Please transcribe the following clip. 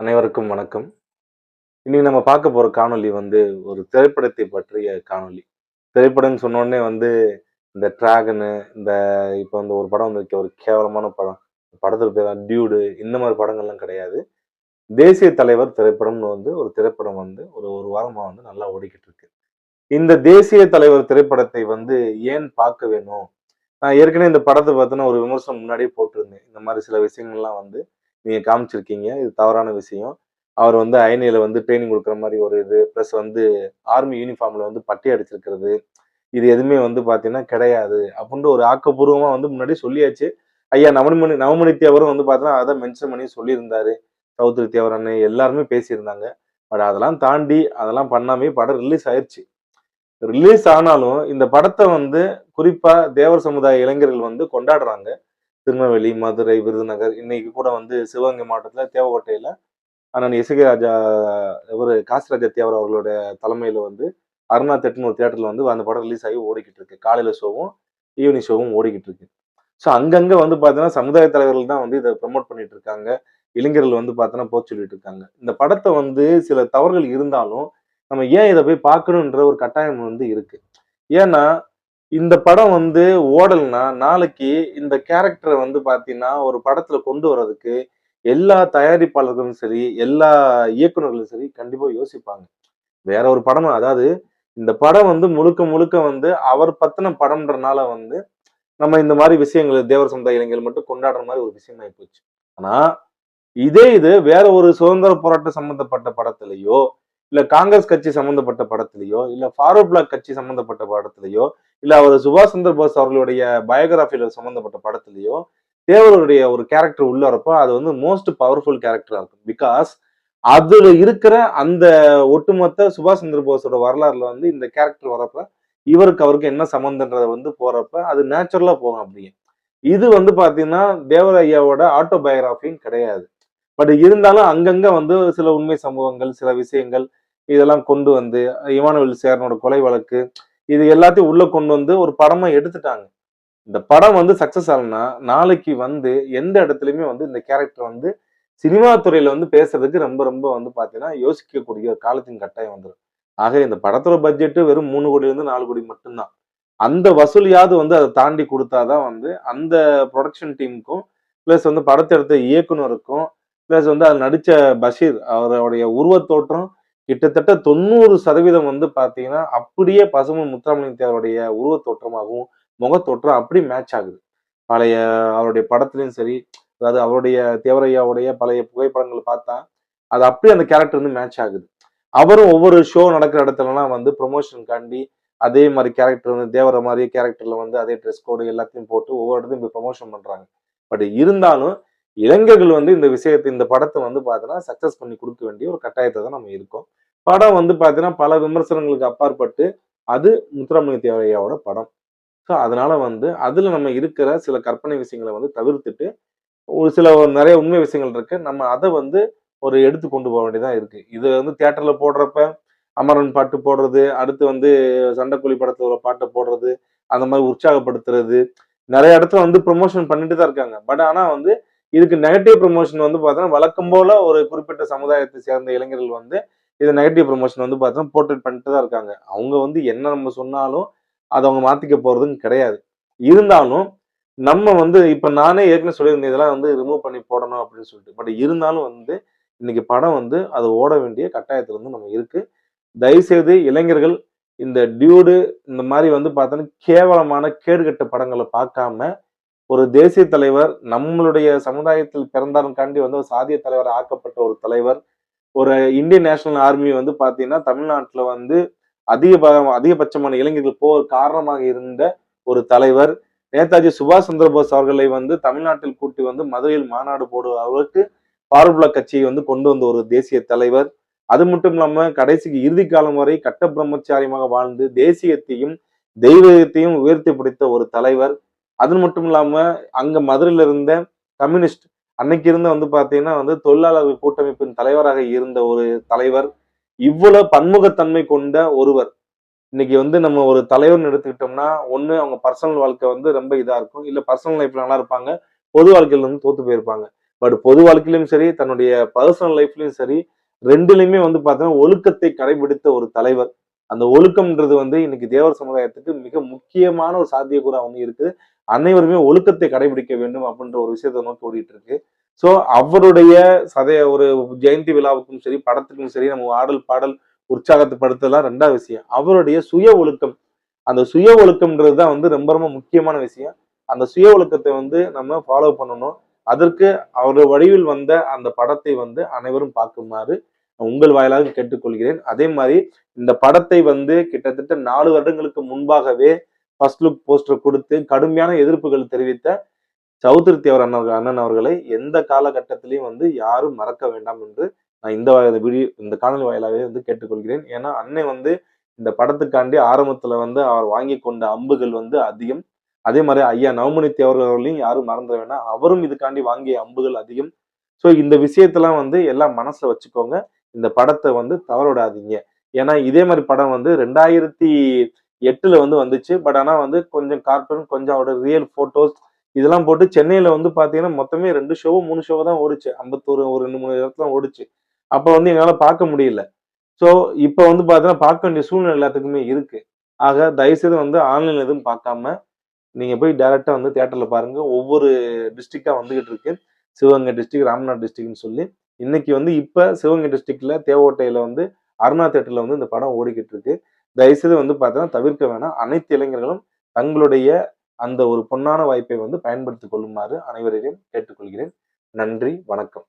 அனைவருக்கும் வணக்கம். இன்னைக்கு நம்ம பார்க்க போற காணொளி வந்து ஒரு திரைப்படத்தை பற்றிய காணொளி. திரைப்படம்னு சொன்னோடனே வந்து இந்த டிராகனு இந்த இப்போ வந்து ஒரு படம் வந்து ஒரு கேவலமான படம். படத்தில் பேர் டியூடு. இந்த மாதிரி படங்கள்லாம் கிடையாது. தேசிய தலைவர் திரைப்படம்னு வந்து ஒரு திரைப்படம் வந்து ஒரு ஒரு வாரமாக வந்து நல்லா ஓடிக்கிட்டு இருக்கு இந்த தேசிய தலைவர் திரைப்படத்தை வந்து ஏன் பார்க்க வேணும்? நான் ஏற்கனவே இந்த படத்தை பார்த்தோன்னா ஒரு விமர்சனம் முன்னாடியே போட்டிருந்தேன். இந்த மாதிரி சில விஷயங்கள்லாம் வந்து நீங்கள் காமிச்சிருக்கீங்க இது தவறான விஷயம். அவர் வந்து ஐனியில வந்து ட்ரைனிங் கொடுக்குற மாதிரி ஒரு இது ப்ளஸ் வந்து ஆர்மி யூனிஃபார்ம்ல வந்து பட்டி அடிச்சிருக்கிறது. இது எதுவுமே வந்து பார்த்தீங்கன்னா கிடையாது. அப்படின்ற ஒரு ஆக்கப்பூர்வமாக வந்து முன்னாடி சொல்லியாச்சு. ஐயா நவமணி நவமணி தேவரும் வந்து பார்த்தீங்கன்னா அதை மென்ஷன் பண்ணி சொல்லியிருந்தாரு. சௌத்ரி தேவர் அண்ணன் எல்லாருமே பேசியிருந்தாங்க. பட் அதெல்லாம் தாண்டி அதெல்லாம் பண்ணாமே படம் ரிலீஸ் ஆயிடுச்சு ரிலீஸ் ஆனாலும் இந்த படத்தை வந்து குறிப்பாக தேவர் சமுதாய இளைஞர்கள் வந்து கொண்டாடுறாங்க. திருநெல்வேலி மதுரை விருதுநகர் இன்னைக்கு கூட வந்து சிவகங்கை மாவட்டத்தில் தேவக்கோட்டையில் அண்ணன் இசகி ராஜா இவர் காசிராஜா தேவர் அவர்களுடைய தலைமையில் வந்து அருணா தேட்டர்னு ஒரு வந்து அந்த படம் ரிலீஸ் ஆகி ஓடிக்கிட்டு இருக்கு. காலையில் ஷோவும் ஈவினிங் ஷோவும் ஓடிக்கிட்டு இருக்கு. ஸோ அங்கங்கே வந்து பார்த்தீங்கன்னா சமுதாய தலைவர்கள் தான் வந்து இதை ப்ரமோட் பண்ணிட்டு இருக்காங்க. இளைஞர்கள் வந்து பார்த்தோன்னா போக சொல்லிட்டு இருக்காங்க. இந்த படத்தை வந்து சில தவறுகள் இருந்தாலும் நம்ம ஏன் இதை போய் பார்க்கணுன்ற ஒரு கட்டாயம் வந்து இருக்கு. ஏன்னா இந்த படம் வந்து ஓடல்னா நாளைக்கு இந்த கேரக்டரை வந்து பார்த்தீங்கன்னா ஒரு படத்துல கொண்டு வர்றதுக்கு எல்லா தயாரிப்பாளர்களும் சரி எல்லா இயக்குனர்களும் சரி கண்டிப்பா யோசிப்பாங்க. வேற ஒரு படம் அதாவது இந்த படம் வந்து முழுக்க முழுக்க வந்து அவர் பத்தின படம்ன்றனால வந்து நம்ம இந்த மாதிரி விஷயங்கள் தேவர் சமுதாய இளைஞர்கள் மட்டும் கொண்டாடுற மாதிரி ஒரு விஷயம் ஆகி போச்சு. ஆனா இதே இது வேற ஒரு சுதந்திர போராட்டம் சம்பந்தப்பட்ட படத்திலேயோ இல்ல காங்கிரஸ் கட்சி சம்பந்தப்பட்ட படத்திலேயோ இல்ல ஃபாரோ பிளாக் கட்சி சம்பந்தப்பட்ட படத்திலேயோ இல்ல அவர் சுபாஷ் சந்திர போஸ் அவர்களுடைய பயோகிராஃபியில் சம்பந்தப்பட்ட படத்திலேயோ தேவருடைய ஒரு கேரக்டர் உள்ள வரப்போ அது வந்து மோஸ்ட் பவர்ஃபுல் கேரக்டரா இருக்கும். பிகாஸ் அதுல இருக்கிற அந்த ஒட்டுமொத்த சுபாஷ் சந்திர போஸோட வரலாறுல வந்து இந்த கேரக்டர் வரப்ப இவருக்கு அவருக்கு என்ன சம்மந்தன்றத வந்து போறப்ப அது நேச்சுரலா போகும் அப்படியே. இது வந்து பாத்தீங்கன்னா தேவர் ஐயாவோட ஆட்டோபயோகிராஃபின்னு கிடையாது. பட் இருந்தாலும் அங்கங்க வந்து சில உண்மை சம்பவங்கள் சில விஷயங்கள் இதெல்லாம் கொண்டு வந்து இமானுவேல் சேரனோட கொலை வழக்கு இது எல்லாத்தையும் உள்ள கொண்டு வந்து ஒரு படமா எடுத்துட்டாங்க. இந்த படம் வந்து சக்சஸ் ஆகணும்னா நாளைக்கு வந்து எந்த இடத்துலயுமே வந்து இந்த கேரக்டர் வந்து சினிமா துறையில வந்து பேசுறதுக்கு ரொம்ப ரொம்ப வந்து பாத்தீங்கன்னா யோசிக்கக்கூடிய ஒரு காலத்தின் கட்டாயம் வந்துடும் ஆக இந்த படத்தோட பட்ஜெட் வெறும் மூணு கோடி இருந்து நாலு கோடி மட்டும்தான். அந்த வசூலியாவது வந்து அதை தாண்டி கொடுத்தாதான் வந்து அந்த ப்ரொடக்ஷன் டீமுக்கும் பிளஸ் வந்து படத்தை எடுத்த இயக்குனருக்கும் பிளஸ் வந்து அதில் நடிச்ச பஷீர் அவருடைய உருவத்தோற்றம் கிட்டத்தட்ட தொண்ணூறு சதவீதம் வந்து பார்த்தீங்கன்னா அப்படியே பசுமை முத்துராமலிங்க தேவருடைய உருவத்தோற்றமாகவும் முகத்தோற்றம் அப்படி மேட்ச் ஆகுது. பழைய அவருடைய படத்துலையும் சரி அதாவது அவருடைய தேவரையாவுடைய பழைய புகைப்படங்கள் பார்த்தா அது அப்படியே அந்த கேரக்டர் வந்து மேட்ச் ஆகுது. அவரும் ஒவ்வொரு ஷோ நடக்கிற இடத்துலலாம் வந்து ப்ரொமோஷனுக்காண்டி அதே மாதிரி கேரக்டர் வந்து தேவர மாதிரி கேரக்டர்ல வந்து அதே ட்ரெஸ் கோடு எல்லாத்தையும் போட்டு ஒவ்வொரு இடத்தையும் இப்போ ப்ரொமோஷன் பண்றாங்க. பட் இருந்தாலும் இளைஞர்கள் வந்து இந்த விஷயத்தை இந்த படத்தை வந்து பார்த்தீங்கன்னா சக்சஸ் பண்ணி கொடுக்க வேண்டிய ஒரு கட்டாயத்தை தான் நம்ம இருக்கோம். படம் வந்து பார்த்தீங்கன்னா பல விமர்சனங்களுக்கு அப்பாற்பட்டு அது முத்துராமலிங்க தேவரையாவோட படம். ஸோ அதனால வந்து அதில் நம்ம இருக்கிற சில கற்பனை விஷயங்களை வந்து தவிர்த்துட்டு ஒரு சில நிறைய உண்மை விஷயங்கள் இருக்கு. நம்ம அதை வந்து ஒரு எடுத்து கொண்டு போக வேண்டியதாக இருக்கு. இது வந்து தியேட்டர்ல போடுறப்ப அமரன் பாட்டு போடுறது அடுத்து வந்து சண்டைக்குழி படத்துல ஒரு பாட்டை போடுறது அந்த மாதிரி உற்சாகப்படுத்துறது. நிறைய இடத்துல வந்து ப்ரொமோஷன் பண்ணிட்டு தான் இருக்காங்க. பட் ஆனால் வந்து இதுக்கு நெகட்டிவ் ப்ரொமோஷன் வந்து பார்த்தோன்னா வழக்கம் போல ஒரு குறிப்பிட்ட சமுதாயத்தை சேர்ந்த இளைஞர்கள் வந்து இது நெகட்டிவ் ப்ரொமோஷன் வந்து பார்த்தோன்னா போர்ட்ரேட் பண்ணிட்டு தான் இருக்காங்க. அவங்க வந்து என்ன நம்ம சொன்னாலும் அதை அவங்க மாற்றிக்க போகிறதுன்னு கிடையாது. இருந்தாலும் நம்ம வந்து இப்போ நானே ஏற்கனவே சொல்லியிருந்தேன் இதெல்லாம் வந்து ரிமூவ் பண்ணி போடணும் அப்படின்னு சொல்லிட்டு. பட் இருந்தாலும் வந்து இன்னைக்கு படம் வந்து அது ஓட வேண்டிய கட்டாயத்தில் வந்து நம்ம இருக்கு. தயவுசெய்து இளைஞர்கள் இந்த டியூடு இந்த மாதிரி வந்து பார்த்தோன்னா கேவலமான கேடுகட்ட படங்களை பார்க்காம ஒரு தேசிய தலைவர் நம்மளுடைய சமுதாயத்தில் பிறந்தாருக்காண்டி வந்து ஒரு சாதிய தலைவர் ஆக்கப்பட்ட ஒரு தலைவர் ஒரு இந்தியன் நேஷனல் ஆர்மி வந்து பாத்தீங்கன்னா தமிழ்நாட்டில் வந்து அதிக அதிகபட்சமான இளைஞர்கள் போக காரணமாக இருந்த ஒரு தலைவர். நேதாஜி சுபாஷ் சந்திர போஸ் அவர்களை வந்து தமிழ்நாட்டில் கூட்டி வந்து மதுரையில் மாநாடு போடுற அளவுக்கு பார்புலா கட்சியை வந்து கொண்டு வந்த ஒரு தேசிய தலைவர். அது மட்டும் இல்லாம கடைசிக்கு இறுதி காலம் வரை கட்ட பிரம்மச்சாரியமாக வாழ்ந்து தேசியத்தையும் தெய்வத்தையும் உயர்த்தி பிடித்த ஒரு தலைவர். அது மட்டும் இல்லாம அங்க மதுரையில இருந்த கம்யூனிஸ்ட் அன்னைக்கு இருந்த வந்து பாத்தீங்கன்னா வந்து தொழிலாளர் கூட்டமைப்பின் தலைவராக இருந்த ஒரு தலைவர். இவ்வளவு பன்முகத்தன்மை கொண்ட ஒருவர். இன்னைக்கு வந்து நம்ம ஒரு தலைவர்னு எடுத்துக்கிட்டோம்னா ஒண்ணு அவங்க பர்சனல் வாழ்க்கை வந்து ரொம்ப இதா இருக்கும். இல்ல பர்சனல் லைஃப்ல நல்லா இருப்பாங்க. பொது வாழ்க்கையில வந்து தோத்து போயிருப்பாங்க. பட் பொது வாழ்க்கையிலும் சரி தன்னுடைய பர்சனல் லைஃப்லயும் சரி ரெண்டுலையுமே வந்து பார்த்தீங்கன்னா ஒழுக்கத்தை கடைபிடித்த ஒரு தலைவர். அந்த ஒழுக்கம்ன்றது வந்து இன்னைக்கு தேவர் சமுதாயத்துக்கு மிக முக்கியமான ஒரு சாத்தியக்கூறா வந்து இருக்குது. அனைவருமே ஒழுக்கத்தை கடைபிடிக்க வேண்டும் அப்படின்ற ஒரு விஷயத்தை நோக்கி ஓடிட்டு இருக்கு ஸோ அவருடைய சதய ஒரு ஜெயந்தி விழாவுக்கும் சரி படத்துக்கும் சரி நம்ம ஆடல் பாடல் உற்சாகத்தைப்படுத்தலாம் ரெண்டாவது விஷயம். அவருடைய சுய ஒழுக்கம். அந்த சுய ஒழுக்கம்ன்றது தான் வந்து ரொம்ப ரொம்ப முக்கியமான விஷயம். அந்த சுய ஒழுக்கத்தை வந்து நம்ம ஃபாலோ பண்ணணும். அதற்கு அவர் வடிவில் வந்த அந்த படத்தை வந்து அனைவரும் பார்க்குமாறு உங்கள் வாயிலாக கேட்டுக்கொள்கிறேன். அதே மாதிரி இந்த படத்தை வந்து கிட்டத்தட்ட நாலு வருடங்களுக்கு முன்பாகவே ஃபர்ஸ்ட் லுக் போஸ்டர் கொடுத்து கடுமையான எதிர்ப்புகள் தெரிவித்த சௌத்ரி அவர் அண்ணன் அண்ணன் அவர்களை எந்த காலகட்டத்திலையும் வந்து யாரும் மறக்க வேண்டாம் என்று நான் இந்த வீடியோ இந்த காணொலி வாயிலாகவே வந்து கேட்டுக்கொள்கிறேன். ஏன்னா அன்னை வந்து இந்த படத்துக்காண்டி ஆரம்பத்துல வந்து அவர் வாங்கி கொண்ட அம்புகள் வந்து அதிகம். அதே மாதிரி ஐயா நவமணி தேவர்களையும் யாரும் மறந்துட வேணாம் அவரும் இதுக்காண்டி வாங்கிய அம்புகள் அதிகம். ஸோ இந்த விஷயத்தெல்லாம் வந்து எல்லாம் மனசுல வச்சுக்கோங்க. இந்த படத்தை வந்து தவறவிடாதீங்க. ஏன்னா இதே மாதிரி படம் வந்து ரெண்டாயிரத்தி எட்டுல வந்து வந்துச்சு. பட் ஆனால் வந்து கொஞ்சம் கார்ட்டூன் கொஞ்சம் அவரோட ரியல் ஃபோட்டோஸ் இதெல்லாம் போட்டு சென்னையில வந்து பார்த்தீங்கன்னா மொத்தமே ரெண்டு ஷோவோ மூணு ஷோவோ தான் ஓடிச்சு. ஐம்பத்தோரு ஒரு ரெண்டு மூணு இடத்துல ஓடிச்சு. அப்போ வந்து எங்களால் பார்க்க முடியல. ஸோ இப்போ வந்து பார்த்தீங்கன்னா பார்க்க வேண்டிய சூழ்நிலை எல்லாத்துக்குமே இருக்கு. ஆக தயவுசெய்து வந்து ஆன்லைன் எதுவும் பார்க்காம நீங்கள் போய் டேரெக்டாக வந்து தேட்டரில் பாருங்கள் ஒவ்வொரு டிஸ்ட்ரிக்டாக வந்துக்கிட்டு இருக்கு. சிவகங்கை டிஸ்ட்ரிக்ட் ராம்நாத் டிஸ்ட்ரிக்ட்னு சொல்லி. இன்னைக்கு வந்து இப்ப சிவகங்கை டிஸ்ட்ரிக்ட்ல தேவோட்டையில வந்து அருணா தேட்டர்ல வந்து இந்த படம் ஓடிக்கிட்டு இருக்கு. தயவுசெய்து வந்து பார்த்தீங்கன்னா தவிர்க்க வேணாம். அனைத்து இளைஞர்களும் தங்களுடைய அந்த ஒரு பொன்னான வாய்ப்பை வந்து பயன்படுத்திக் கொள்ளுமாறு அனைவரையும் கேட்டுக்கொள்கிறேன். நன்றி வணக்கம்.